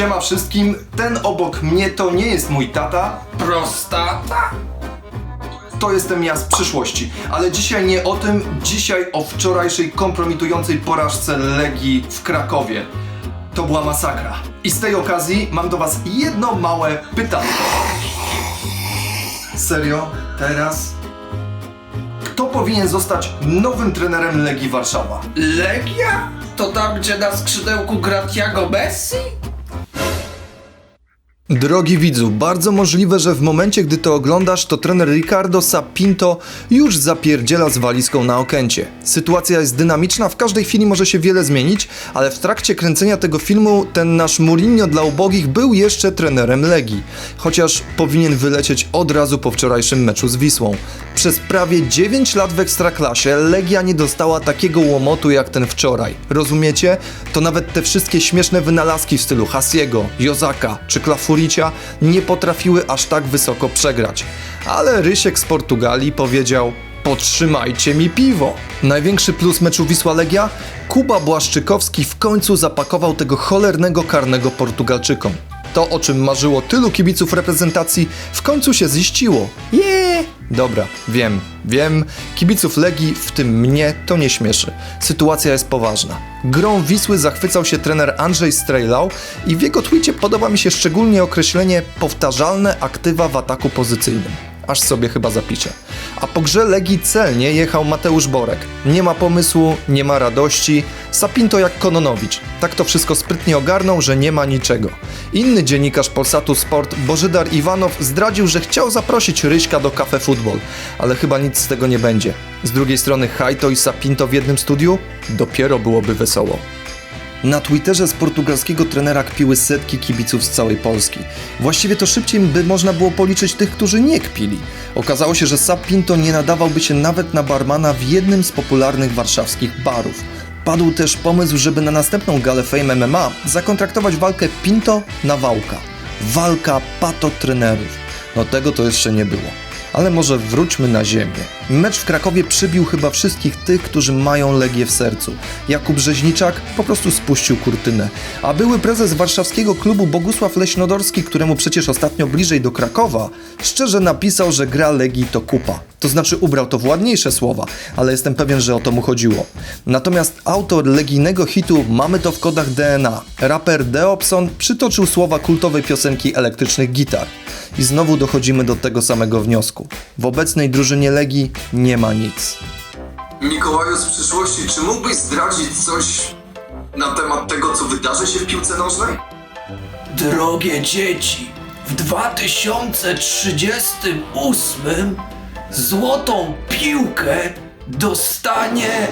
Siema wszystkim, ten obok mnie to nie jest mój tata, Prostata? to jestem ja z przyszłości. Ale dzisiaj nie o tym, dzisiaj o wczorajszej kompromitującej porażce Legii w Krakowie. To była masakra. I z tej okazji mam do was jedno małe pytanie. Serio? Teraz? Kto powinien zostać nowym trenerem Legii Warszawa? Legia? To tam, gdzie na skrzydełku gra Thiago Messi? Drogi widzu, bardzo możliwe, że w momencie, gdy to oglądasz, to trener Ricardo Sapinto już zapierdziela z walizką na okęcie. Sytuacja jest dynamiczna, w każdej chwili może się wiele zmienić, ale w trakcie kręcenia tego filmu ten nasz Mourinho dla ubogich był jeszcze trenerem Legii. Chociaż powinien wylecieć od razu po wczorajszym meczu z Wisłą. Przez prawie 9 lat w Ekstraklasie Legia nie dostała takiego łomotu jak ten wczoraj. Rozumiecie? To nawet te wszystkie śmieszne wynalazki w stylu Hasiego, Jozaka czy Nie potrafiły aż tak wysoko przegrać. Ale Rysiek z Portugalii powiedział Podtrzymajcie mi piwo. Największy plus meczu Wisła Legia? Kuba Błaszczykowski w końcu zapakował tego cholernego karnego Portugalczykom. To, o czym marzyło tylu kibiców reprezentacji, w końcu się ziściło. Jeee! Dobra, wiem, wiem, kibiców Legii, w tym mnie, to nie śmieszy. Sytuacja jest poważna. Grą Wisły zachwycał się trener Andrzej Strejlał i w jego twicie podoba mi się szczególnie określenie powtarzalne aktywa w ataku pozycyjnym. Aż sobie chyba zapiszę. A po grze Legii celnie jechał Mateusz Borek. Nie ma pomysłu, nie ma radości. Sapinto jak Kononowicz. Tak to wszystko sprytnie ogarnął, że nie ma niczego. Inny dziennikarz Polsatu Sport, Bożydar Iwanow, zdradził, że chciał zaprosić Ryśka do Cafe Football, ale chyba nic z tego nie będzie. Z drugiej strony Hajto i Sapinto w jednym studiu? Dopiero byłoby wesoło. Na Twitterze z portugalskiego trenera kpiły setki kibiców z całej Polski. Właściwie to szybciej by można było policzyć tych, którzy nie kpili. Okazało się, że Sapinto nie nadawałby się nawet na barmana w jednym z popularnych warszawskich barów. Padł też pomysł, żeby na następną galę Fame MMA zakontraktować walkę Pinto na Wałka. Walka pato trenerów. No tego to jeszcze nie było. Ale może wróćmy na ziemię. Mecz w Krakowie przybił chyba wszystkich tych, którzy mają Legię w sercu. Jakub Rzeźniczak po prostu spuścił kurtynę. A były prezes warszawskiego klubu Bogusław Leśnodorski, któremu przecież ostatnio bliżej do Krakowa, szczerze napisał, że gra Legii to kupa. To znaczy ubrał to w ładniejsze słowa, ale jestem pewien, że o to mu chodziło. Natomiast autor legijnego hitu Mamy to w kodach DNA, raper Deopson, przytoczył słowa kultowej piosenki elektrycznych gitar. I znowu dochodzimy do tego samego wniosku. W obecnej drużynie Legii nie ma nic. Mikołaju z przyszłości, czy mógłbyś zdradzić coś na temat tego, co wydarzy się w piłce nożnej? Drogie dzieci, w 2038 złotą piłkę dostanie...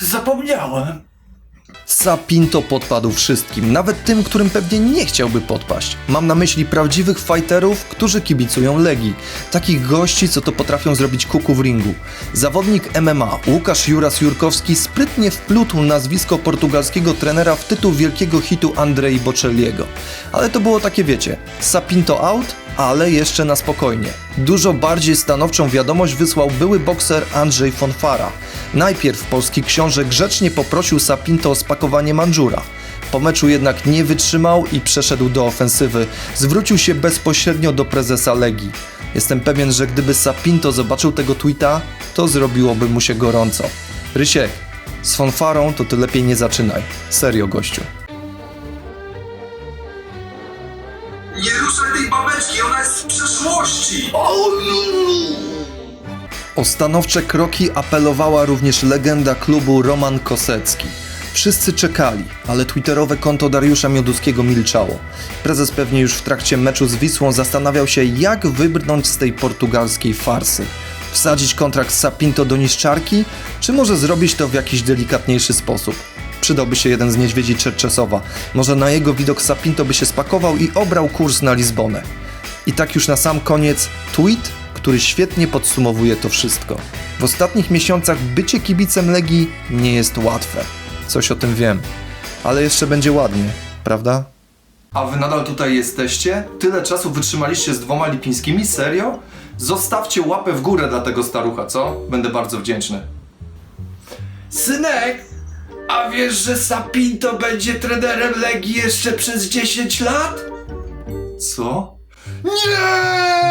Zapomniałem. Sapinto podpadł wszystkim, nawet tym, którym pewnie nie chciałby podpaść. Mam na myśli prawdziwych fighterów, którzy kibicują Legii. Takich gości, co to potrafią zrobić kuku w ringu. Zawodnik MMA Łukasz Juras Jurkowski sprytnie wplótł nazwisko portugalskiego trenera w tytuł wielkiego hitu Andrei Bocelliego. Ale to było takie wiecie, Sapinto out, ale jeszcze na spokojnie. Dużo bardziej stanowczą wiadomość wysłał były bokser Andrzej Fonfara. Najpierw polski książę grzecznie poprosił Sapinto o spakowanie Mandżura. Po meczu jednak nie wytrzymał i przeszedł do ofensywy. Zwrócił się bezpośrednio do prezesa Legii. Jestem pewien, że gdyby Sapinto zobaczył tego tweeta, to zrobiłoby mu się gorąco. Rysiek, z fanfarą to ty lepiej nie zaczynaj. Serio, gościu. Przeszłości! O stanowcze kroki apelowała również legenda klubu Roman Kosecki. Wszyscy czekali, ale twitterowe konto Dariusza Mioduskiego milczało. Prezes pewnie już w trakcie meczu z Wisłą zastanawiał się, jak wybrnąć z tej portugalskiej farsy. Wsadzić kontrakt z Sapinto do niszczarki, czy może zrobić to w jakiś delikatniejszy sposób? Przydałby się jeden z niedźwiedzi Czerczesowa. Może na jego widok Sapinto by się spakował i obrał kurs na Lizbonę. I tak już na sam koniec tweet, który świetnie podsumowuje to wszystko. W ostatnich miesiącach bycie kibicem Legii nie jest łatwe. Coś o tym wiem. Ale jeszcze będzie ładnie, prawda? A wy nadal tutaj jesteście? Tyle czasu wytrzymaliście z dwoma lipińskimi? Serio? Zostawcie łapę w górę dla tego starucha, co? Będę bardzo wdzięczny. Synek, A wiesz, że Sapinto będzie trenerem Legii jeszcze przez 10 lat? Co? 耶！